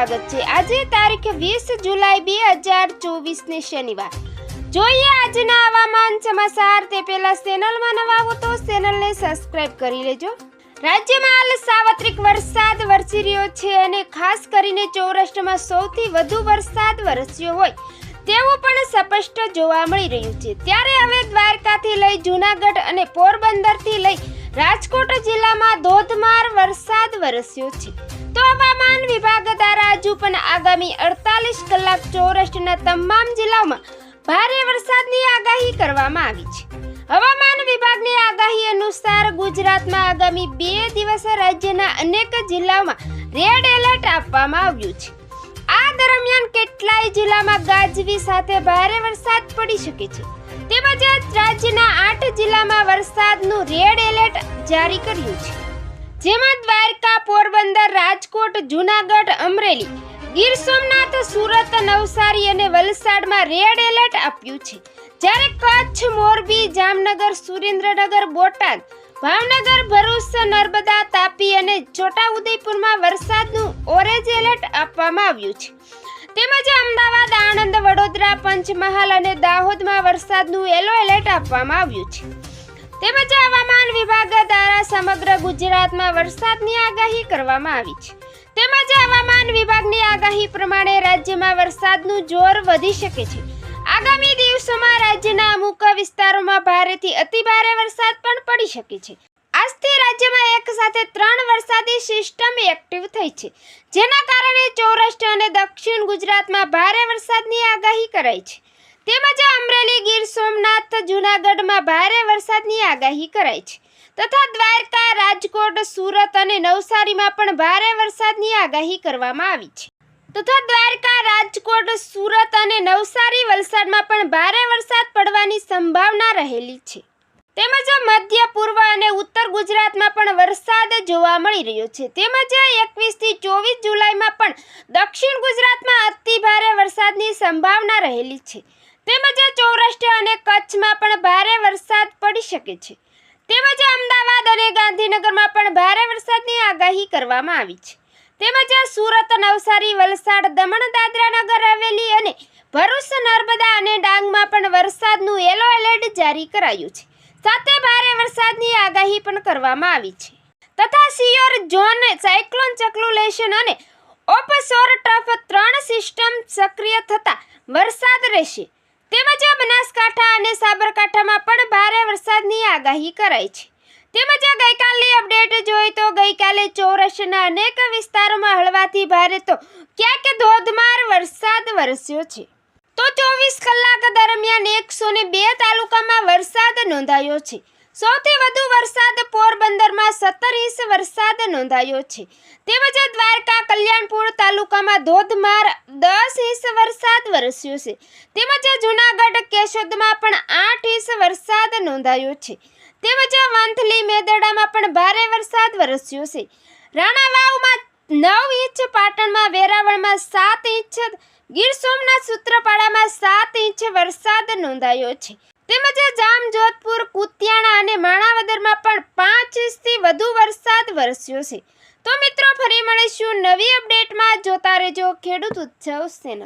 સ્વાગત છે. આજે તારીખ વીસ જુલાઈ બે હજાર ચોવીસને શનિવાર. જોઈએ આજના હવામાન સમાચાર. તે પહેલા ચેનલમાં નવા હો તો ચેનલને સબસ્ક્રાઇબ કરી લેજો. રાજ્યમાં હાલ સાર્વત્રિક વરસાદ વરસી રહ્યો છે અને ખાસ કરીને સૌરાષ્ટ્રમાં સૌથી વધુ વરસાદ વરસ્યો હોય તેવું પણ સ્પષ્ટ જોવા મળી રહ્યું છે. ત્યારે હવે દ્વારકાથી લઈ જૂનાગઢ અને પોરબંદરથી લઈ રાજકોટ જિલ્લામાં ધોધમાર વરસાદ વરસ્યો છે. તો હવામાન વિભાગ દ્વારા હજુ પણ આગામી અડતાલીસ કલાક સૌરાષ્ટ્રના તમામ જિલ્લાઓમાં ભારે વરસાદની આગાહી કરવામાં આવી છે. હવામાન વિભાગની આગાહી અનુસાર ગુજરાતમાં આગામી બે દિવસ રાજ્યના અનેક જિલ્લાઓમાં રેડ એલર્ટ આપવામાં આવ્યું છે. આ દરમિયાન કેટલાય જિલ્લામાં ગાજવી સાથે ભારે વરસાદ પડી શકે છે. તેમજ રાજ્યના આઠ જિલ્લામાં વરસાદનું રેડ એલર્ટ જારી કર્યું છે. જેમાં પોરબંદર, રાજકોટ, જૂનાગઢ, અમરેલી. ગીર સોમનાથ, સુરત, નવસારી અને વલસાડમાં રેડ એલર્ટ આપ્યું છે. જ્યારે કચ્છ, મોરબી, જામનગર, સુરેન્દ્રનગર, બોટાદ, ભાવનગર, ભરૂચ, નર્મદા, તાપી અને છોટાઉદેપુરમાં વરસાદનું ઓરેન્જ એલર્ટ આપવામાં આવ્યું છે. તેમજ અમદાવાદ, આણંદ, વડોદરા, પંચમહાલ અને દાહોદમાં વરસાદનું યલો એલર્ટ આપવામાં આવ્યું છે. તેમજ હવામાન વિભાગ દ્વારા સમગ્ર ગુજરાતમાં વરસાદની આગાહી કરવામાં આવી છે. તેમજ હવામાન વિભાગની આગાહી પ્રમાણે રાજ્યમાં વરસાદનું જોર વધી શકે છે. આગામી દિવસોમાં રાજ્યના અમુક વિસ્તારોમાં ભારેથી અતિભારે વરસાદ પણ પડી શકે છે. આજથી રાજ્યમાં એક સાથે ત્રણ વરસાદી સિસ્ટમ એક્ટિવ થઈ છે. જેના કારણે સૌરાષ્ટ્ર અને દક્ષિણ ગુજરાતમાં ભારે વરસાદની આગાહી કરાઈ છે. તેમજ અમરેલી ગીર સોમનાથ, જૂનાગઢમાં ભારે વરસાદની આગાહી કરાઈ છે. તથા દ્વારકા, રાજકોટ, સુરત અને નવસારીમાં પણ ભારે વરસાદની આગાહી કરવામાં આવી છે. તથા દ્વારકા, રાજકોટ, સુરત અને નવસારી વલસાડમાં પણ ભારે વરસાદ પડવાની સંભાવના રહેલી છે. તેમજ મધ્ય, પૂર્વ અને ઉત્તર ગુજરાતમાં પણ વરસાદ જોવા મળી રહ્યો છે. તેમજ એકવીસથી ચોવીસ જુલાઈમાં પણ દક્ષિણ ગુજરાતમાં અતિ ભારે વરસાદની સંભાવના રહેલી છે. તેમજ સૌરાષ્ટ્ર અને કચ્છમાં પણ ભારે વરસાદ પડી શકે છે. તેમજ અમદાવાદ અને ગાંધીનગરમાં પણ ભારે વરસાદની આગાહી કરવામાં આવી છે. તેમજ સુરત, નવસારી, વલસાડ, દમણ દાદરા નગર હવેલી અને ભરૂચ, નર્મદા અને ડાંગમાં પણ વરસાદનું યલો એલર્ટ જારી કરાયું છે. સાથે ભારે વરસાદની આગાહી પણ કરવામાં આવી છે. તથા સિયોર ઝોન સાયક્લોન ચક્લુલેશન અને ઓપસોર ટફ ત્રણ સિસ્ટમ સક્રિય થતા વરસાદ રહેશે. તેમજ બનાસકાંઠા અને સાબરકાંઠામાં પણ ભારે વરસાદની આગાહી કરાઈ છે. તેમજ ગઈકાલની અપડેટ જોઈએ તો ગઈકાલે ચોરસના અનેક વિસ્તારોમાં હળવાથી ભારે તો ક્યાંક ધોધમાર વરસાદ વરસ્યો છે. તો ચોવીસ કલાક દરમિયાન એકસો બે તાલુકામાં વરસાદ નોંધાયો છે. સૌથી વધુ વરસાદ પોરબંદરમાં સત્તર ઇંચ વરસાદ નોંધાયો છે. તેમજ દ્વારકા, કલ્યાણપુર તાલુકામાં ધોધમાર દસ ઇંચ વરસાદ વરસ્યો છે. તેમજ જૂનાગઢ, કેશોદમાં પણ આઠ ઇંચ વરસાદ નોંધાયો છે. તેમજ વંથલી, મેદડામાં પણ ભારે વરસાદ વરસ્યો છે. રાણાવાવમાં નવ ઇંચ પાટણમાં વેરાવળમાં સાત ઇંચ ગીર સોમનાથ, સૂત્રપાડામાં સાત ઇંચ વરસાદ નોંધાયો છે. તેમજ જામજોધપુર કુતિયાણા અને માણાવદરમાં પણ પાંચ ઇંચથી વધુ વરસાદ વરસ્યો છે. તો મિત્રો, ફરી મળીશું નવી અપડેટમાં. જોતા રહેજો ખેડૂત ઉત્સવ ચેનલ